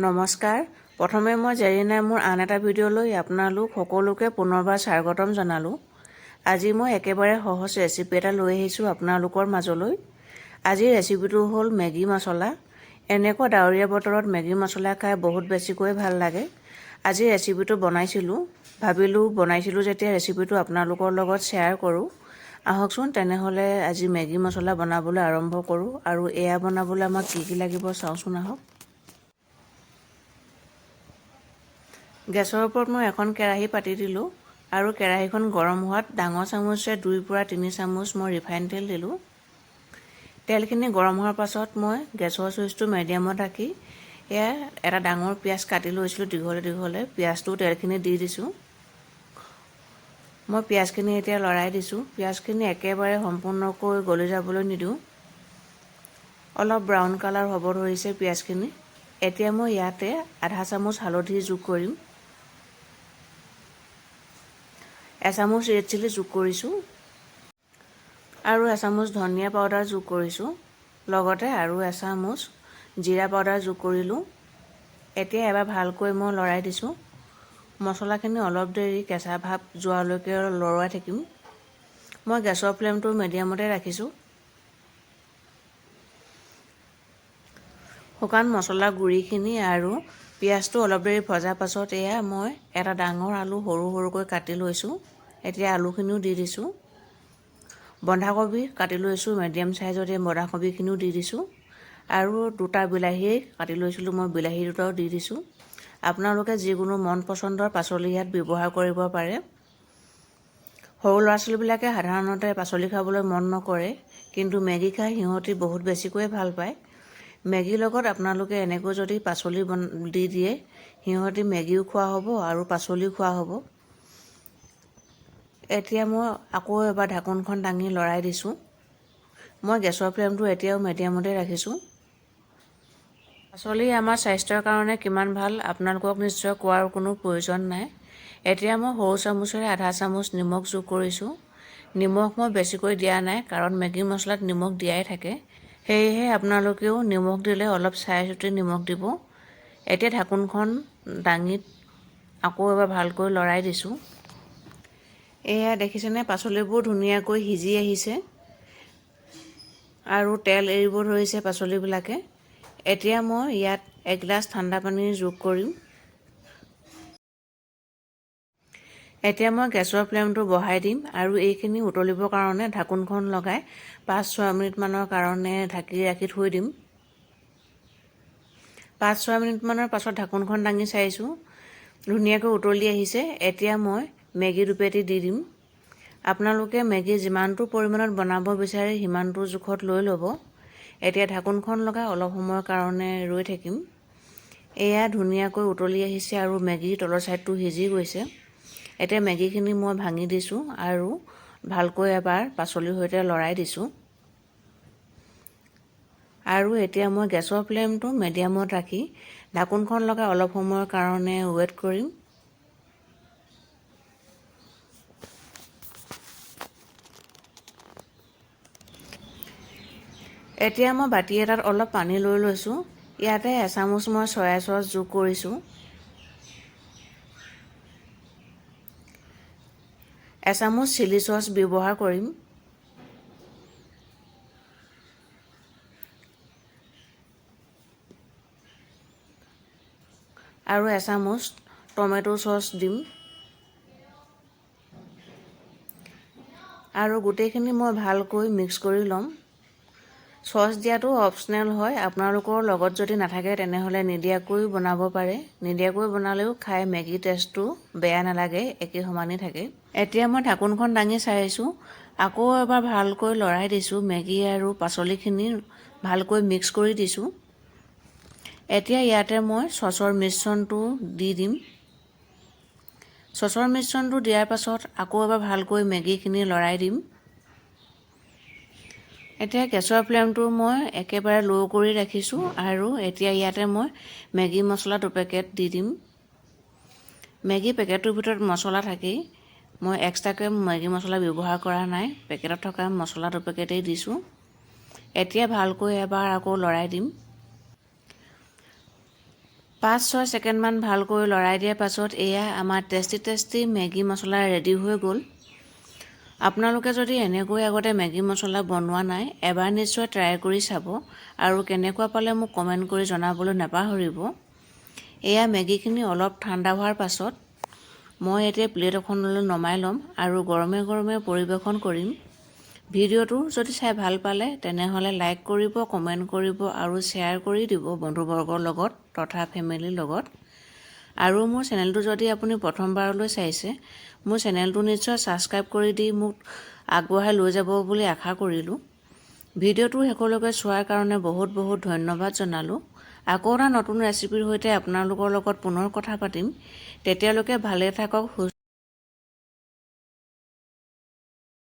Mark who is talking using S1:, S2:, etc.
S1: নমস্কাৰ। প্ৰথমে মই জেৰিনাই মোৰ আন এটা ভিডিঅ'লৈ আপোনালোক সকলোকে পুনৰবাৰ স্বাগতম জনালোঁ। আজি মই একেবাৰে সহজ ৰেচিপি এটা লৈ আহিছোঁ আপোনালোকৰ মাজলৈ। আজিৰ ৰেচিপিটো হ'ল মেগী মছলা। এনেকুৱা ডাৱৰীয়া বতৰত মেগী মছলা খাই বহুত বেছিকৈ ভালো লাগে। আজি ৰেচিপিটো বনাইছিলোঁ। ভাবিলোঁ, বনাইছিলোঁ যেতিয়া ৰেচিপিটো আপোনালোকৰ লগত শ্বেয়াৰ কৰোঁ। আহকচোন তেনেহ'লে আজি মেগী মছলা বনাবলৈ আৰম্ভ কৰোঁ আৰু এয়া বনাবলৈ আমাক কি কি লাগিব চাওঁচোন আহক। গেছৰ ওপৰত মই এখন কেৰাহী পাতি দিলোঁ আৰু কেৰাহীখন গৰম হোৱাত ডাঙৰ চামুচে দুইৰ পৰা তিনি চামুচ মই ৰিফাইন তেল দিলোঁ। তেলখিনি গৰম হোৱাৰ পাছত মই গেছৰ চুইচটো মিডিয়ামত ৰাখি এয়া এটা ডাঙৰ পিঁয়াজ কাটি লৈছিলোঁ দীঘলে দীঘলে পিঁয়াজটো তেলখিনি দি দিছোঁ। মই পিঁয়াজখিনি এতিয়া লৰাই দিছোঁ। পিঁয়াজখিনি একেবাৰে সম্পূৰ্ণকৈ গলি যাবলৈ নিদিওঁ। অলপ ব্ৰাউন কালাৰ হ'ব ধৰিছে পিঁয়াজখিনি। এতিয়া মই ইয়াতে আধা চামুচ হালধি যোগ কৰিম। এচামুচ ৰেড চিলি যোগ কৰিছোঁ। আৰু এচামুচ ধনিয়া পাউডাৰ যোগ কৰিছোঁ। লগতে আৰু এচামুচ জিৰা পাউডাৰ যোগ কৰিলোঁ। এতিয়া এবাৰ ভালকৈ মই লৰাই দিছোঁ। মছলাখিনি অলপ দেৰি কেঁচা ভাৱ যোৱালৈকে লৰাই থাকিম। মই গেছৰ ফ্লেমটো মিডিয়ামতে ৰাখিছোঁ। শুকান মছলা গুড়িখিনি আৰু পিঁয়াজটো অলপ দেৰি ভজাৰ পাছত এয়া মই এটা ডাঙৰ আলু সৰু সৰুকৈ কাটি লৈছোঁ। এতিয়া আলুখিনিও দি দিছোঁ। বন্ধাকবি কাটি লৈছোঁ মিডিয়াম চাইজত এই বন্ধাকবিখিনিও দি দিছোঁ। আৰু দুটা বিলাহী কাটি লৈছিলোঁ, মই বিলাহী দুটাও দি দিছোঁ। আপোনালোকে যিকোনো মন পচন্দৰ পাচলি ইয়াত ব্যৱহাৰ কৰিব পাৰে। সৰু ল'ৰা ছোৱালীবিলাকে সাধাৰণতে পাচলি খাবলৈ মন নকৰে, কিন্তু মেগী খাই সিহঁতি বহুত বেছিকৈ ভালো পায়। মেগীৰ লগত আপোনালোকে এনেকৈ যদি পাচলি বন দি দিয়ে, সিহঁতি মেগীও খোৱা হ'ব আৰু পাচলিও খোৱা হ'ব। এতিয়া মই আকৌ এবাৰ ঢাকোনখন দাঙি লৰাই দিছোঁ। মই গেছৰ ফ্লেমটো এতিয়াও মিডিয়ামতে ৰাখিছোঁ। পাচলি আমাৰ স্বাস্থ্যৰ কাৰণে কিমান ভালো, আপোনালোকক নিশ্চয় কোৱাৰ কোনো প্ৰয়োজন নাই। এতিয়া মই সৰু চামুচেৰে আধা চামুচ নিমখ যোগ কৰিছোঁ। নিমখ মই বেছিকৈ দিয়া নাই, কাৰণ মেগী মছলাত নিমখ দিয়াই থাকে। সেয়েহে আপোনালোকেও নিমখ দিলে অলপ চাই চিতি নিমখ দিব। এতিয়া ঢাকোনখন দাঙিত আকৌ এবাৰ ভালকৈ লৰাই দিছোঁ। এয়া দেখিছেনে? পাচলিবোৰ ধুনীয়াকৈ সিজি আহিছে আৰু তেল এৰিব ধৰিছে পাচলিবিলাকে। এতিয়া মই ইয়াত এগিলাচ ঠাণ্ডা পানী যোগ কৰিম। এতিয়া মই গেছৰ ফ্লেমটো বঢ়াই দিম আৰু এইখিনি উতলিবৰ কাৰণে ঢাকোনখন লগাই পাঁচ ছয় মিনিটমানৰ কাৰণে ঢাকি ৰাখি থৈ দিম। পাঁচ ছয় মিনিটমানৰ পাছত ঢাকোনখন দাঙি চাইছোঁ। ধুনীয়াকৈ উতলি আহিছে। এতিয়া মই মেগী দুপেটি দি দিম। আপোনালোকে মেগী যিমানটো পৰিমাণত বনাব বিচাৰে সিমানটো জোখত লৈ ল'ব। এতিয়া ঢাকোনখন লগাই অলপ সময়ৰ কাৰণে ৰৈ থাকিম। এয়া ধুনীয়াকৈ উতলি আহিছে আৰু মেগীৰ তলৰ ছাইডটো সিজি গৈছে। এতিয়া মেগীখিনি মই ভাঙি দিছোঁ আৰু ভালকৈ এবাৰ পাচলিৰ সৈতে লৰাই দিছোঁ। আৰু এতিয়া মই গেছৰ ফ্লেমটো মিডিয়ামত ৰাখি ঢাকোনখন লগাই অলপ সময়ৰ কাৰণে ৱেইট কৰিম। এতিয়া মই বাতি এটাত অলপ পানী লৈ লৈছোঁ। ইয়াতে এচামুচ মই চয়া চচ যোগ কৰিছোঁ। এচামুচ চিলি চচ ব্যৱহাৰ কৰিম। আৰু এচামুচ টমেটো চচ দিম। আৰু গোটেইখিনি মই ভালকৈ মিক্স কৰি ল'ম। চচ দিয়াটো অপচনেল হয়। আপোনালোকৰ লগত যদি নাথাকে তেনেহ'লে নিদিয়াকৈ বনাব পাৰে। নিদিয়াকৈ বনালেও খাই মেগী টেষ্টটো বেয়া নালাগে একে সমানেই থাকে। এতিয়া মই ঢাকোনখন দাঙি চাইছোঁ। আকৌ এবাৰ ভালকৈ লৰাই দিছোঁ মেগী আৰু পাচলিখিনি ভালকৈ মিক্স কৰি দিছোঁ। এতিয়া ইয়াতে মই চচৰ মিশ্ৰণটো দি দিম। চচৰ মিশ্ৰণটো দিয়াৰ পাছত আকৌ এবাৰ ভালকৈ মেগীখিনি লৰাই দিম। এতিয়া গেছৰ ফ্লেমটো মই একেবাৰে ল' কৰি ৰাখিছোঁ আৰু এতিয়া ইয়াতে মই মেগী মছলা দুপেকেট দি দিম। মেগী পেকেটটোৰ ভিতৰত মছলা থাকেই। মই এক্সট্ৰাকৈ মেগী মছলা ব্যৱহাৰ কৰা নাই। পেকেটত থকা মছলা দুপেকেটেই দিছোঁ। এতিয়া ভালকৈ এবাৰ আকৌ লৰাই দিম। পাঁচ ছয় ছেকেণ্ডমান ভালকৈ লৰাই দিয়াৰ পাছত এয়া আমাৰ টেষ্টি টেষ্টি মেগী মছলা ৰেডি হৈ গ'ল। আপোনালোকে যদি এনেকৈ আগতে মেগী মছলা বনোৱা নাই এবাৰ নিশ্চয় ট্ৰাই কৰি চাব আৰু কেনেকুৱা পালে মোক কমেণ্ট কৰি জনাবলৈ নাপাহৰিব। এয়া মেগীখিনি অলপ ঠাণ্ডা হোৱাৰ পাছত মই এতিয়া প্লেট এখনলৈ নমাই ল'ম আৰু গৰমে গৰমে পৰিৱেশন কৰিম। ভিডিঅ'টো যদি চাই ভাল পালে তেনেহ'লে লাইক কৰিব কমেণ্ট কৰিব আৰু শ্বেয়াৰ কৰি দিব বন্ধুবৰ্গৰ লগত তথা ফেমিলিৰ লগত। আৰু মোৰ চেনেলটো যদি আপুনি প্ৰথমবাৰলৈ চাইছে, মোৰ চেনেলটো নিশ্চয় ছাবস্ক্ৰাইব কৰি দি মোক আগবঢ়াই লৈ যাব বুলি আশা কৰিলোঁ। ভিডিঅ'টো শেষলৈকে চোৱাৰ কাৰণে বহুত বহুত ধন্যবাদ জনালোঁ। আকৌ এটা নতুন ৰেচিপিৰ সৈতে আপোনালোকৰ লগত পুনৰ কথা পাতিম। তেতিয়ালৈকে ভালে থাকক, সুস্থ